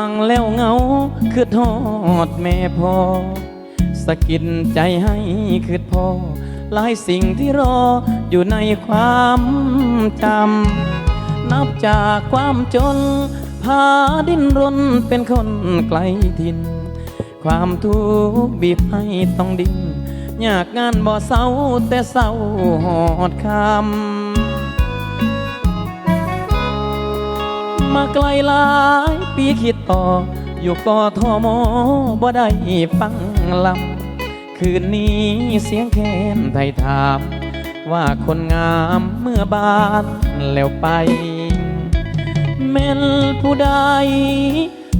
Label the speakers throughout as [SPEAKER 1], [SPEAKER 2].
[SPEAKER 1] ฟังแล้วเงาคือทอดแม่พอสะกิดใจให้คือพอหลายสิ่งที่รออยู่ในความจำ นับจากความจน พาดิ้นรนเป็นคนไกลถิ่นความทุกข์บีบให้ต้องดิ้นยากงานบ่เศร้าแต่เศร้าหอดคำ มาไกลหลายปีคิดต่อ อยู่กอทอมอบ่ได้ฟังลำคืนนี้เสียงแคนไทยถาม ว่าคนงามเมื่อบานแล้วไปแม่นผู้ใด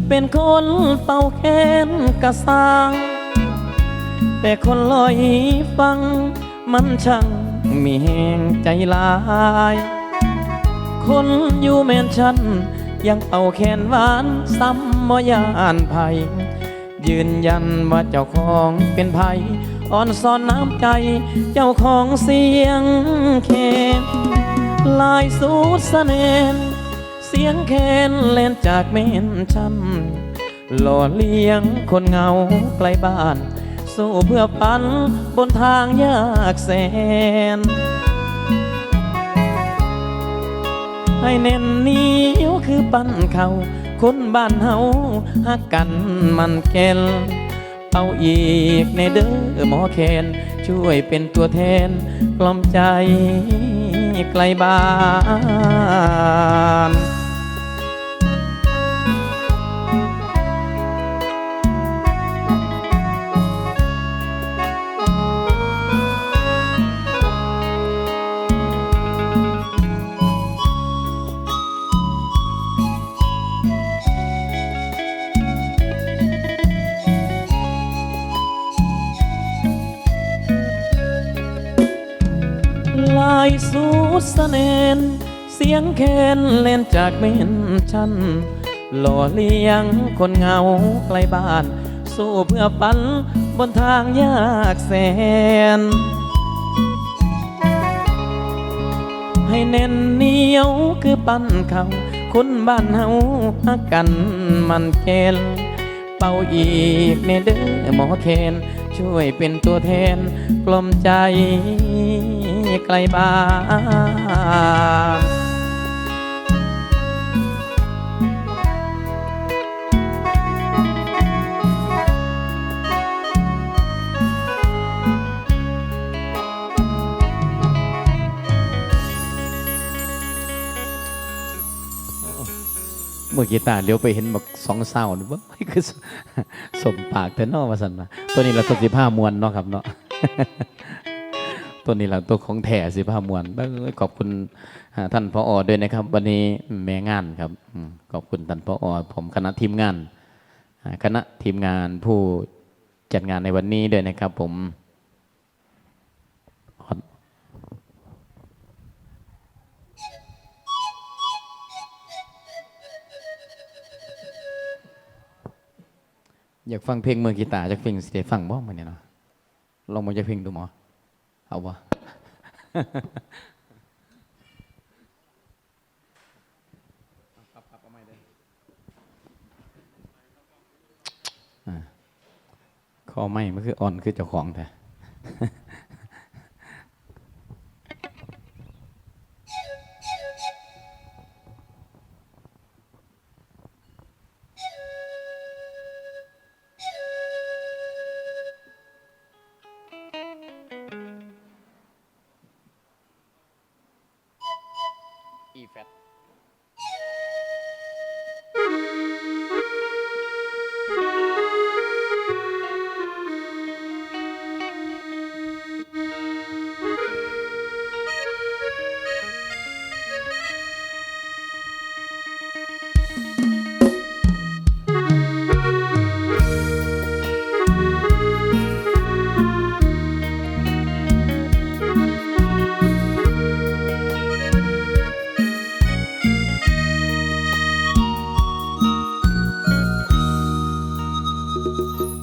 [SPEAKER 1] เป็นคนเป่าแค้นกระซังแต่คนลอยฟัง มันช่างมีแหงใจลาย คนอยู่แมนชัน ยังเอาแขนหวานซ้ำมยานภัยยืนยันว่าเจ้าของเป็นไผอ่อนซ่อนน้ำใจ เจ้าของเสียงแคนลายสูดเสน่ห์เสียงแคนเล่นจากเม่นชันหล่อเลี้ยงคนเงาไกลบ้าน สู้เพื่อปันบนทางยากแสน ให้เน้นนี้วคือปั้นเขาคนบ้านเฮาหักกันมันเกลเอาอีกในเด้อหมอแคนช่วยเป็นตัวแทนกล่อมใจไกลบ้าน สูดเสน่ห์เสียงแคนเล่นจากเมนชันหล่อเลี้ยงคนเงาไกลบ้าน สู้เพื่อปันบนทางยากแสน ให้แน่นเหนียวคือปั้นเขาคนบ้านเฮาหักกันมันแกนเป่าอีกในเด้อหมอแคน ช่วยเป็นตัวแทนกล่อมใจ ไกลบ้านเมื่อกีตาเลี้ยวไปเห็นแบักสองเศร้านี่ว่าคือสมปากแต่นอว่าสันมาตัวนี้เราตัวสิผ้ามวนเนาะครับเนาะ ตัวนี้เราตัวของแถสิผ้ามวนเอ้ยขอบคุณท่านพออด้วยนะครับ วันนี้แม่งานครับขอบคุณท่านพออผมคณะทีมงาน คณะทีมงานผู้จัดงานในวันนี้ด้วยนะครับ ผมอยากฟังเพลงเมืองกีตาร์จากเพลงสิได้ฟังบ้างมันเนี่ยเนาะลองมาจากเพลงดูหมอ เอาวะข้อไม่มันคืออ่อนคือเจ้าของแท้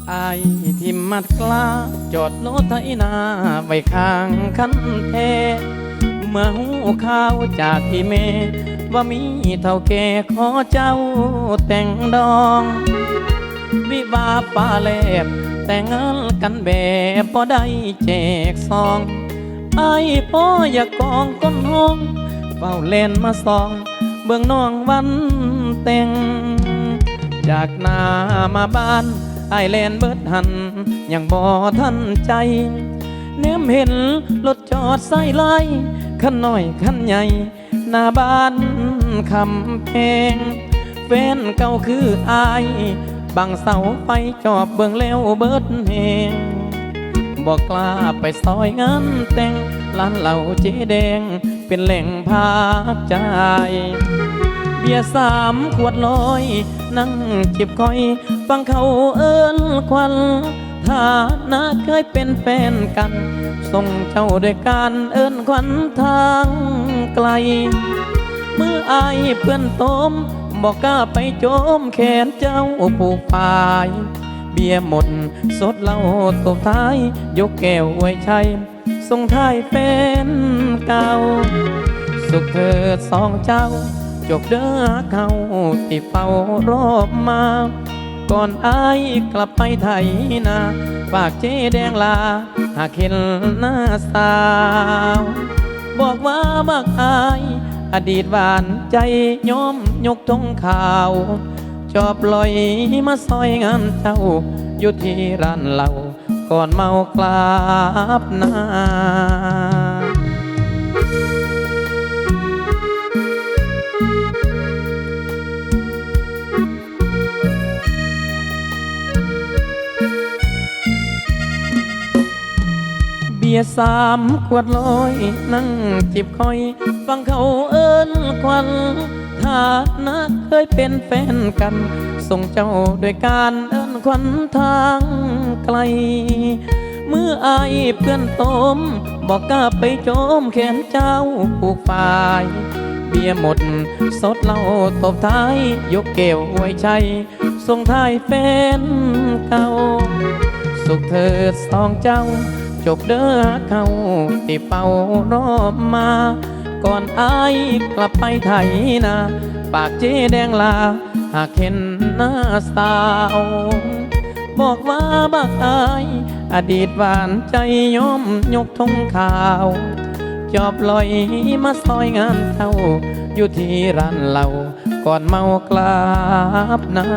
[SPEAKER 1] ไอที่มัดกล้า จอดรถไถนาไว้ข้างคันเท เมื่อหูข่าวจากพี่เม ว่ามีเท่าแก่ขอเจ้าแต่งดอง วิวาป้าแลบ แต่งงานกันแบบพอได้แจกซอง ไอ้พ่ออยากกองก้นห้องเฝ้าเล่นมาซอง เบื้องน้องวันแต่ง จากนามาบ้าน ไอายแลนเบิดหัน ยังบ่ทันใจเนมเห็นรถจอดใส่ไล่ขันน้อยขันใหญ่ หน้าบ้านคำเพงแฟนเก่าคืออายบังเสาไฟจอบเบิ่งแล้วเบิดแหงบอกกล้าไปซอยงานแต่งร้านเหล่าเจ๊แดง เป็นแหล่งพักใจ เบียสามขวดลอย นั่งจิบคอย ฟังเขาเอิ้นควันฐานะเคยเป็นแฟนกัน ส่งเจ้าด้วยการเอิ้นควันทางไกล เมื่ออายเพื่อนโตมบอกกล้าไปโจมแขนเจ้าผูกปายเบียหมด สดเหล้าตบท้าย ยกแก้วไว้ชัยส่งท้ายแฟนเก่า สุขเถิดสองเจ้า จบเด้อเขาที่เฝ้ารอบมา ก่อนอายกลับไปไทยนาฝากเจ๊แดงลา หากเห็นหน้าสาว บอกว่าบักอาย อดีตหวานใจยอมยกทงข่าว จอบลอยมาซอยงานเจ้า อยู่ที่ร้านเหล้าก่อนเมากลับนา บียสามขวดลอย นั่งจิบคอย ฟังเขาเอิ้นควันฐานะเคยเป็นแฟนกัน ส่งเจ้าด้วยการเอิ้นควันทางไกลเมื่ออายเพื่อนโตม บอกกล้าไปโจมแขนเจ้าผูกฝ่ายเบียหมด สดเหล้าตบท้าย ยกเกลวไว้ชัยส่งท้ายแฟนเก่า สุขเถิดสองเจ้า จบเด้อเขาที่เป่ารอบมา ก่อนอายกลับไปไทยนา ปากเจแดงลา หากเห็นหน้าสาว บอกว่าบักอาย อดีตหวานใจยอมยกทงข่าว จอบลอยมาซอยงานเท่า อยู่ที่ร้านเหล้าก่อนเมากลับนา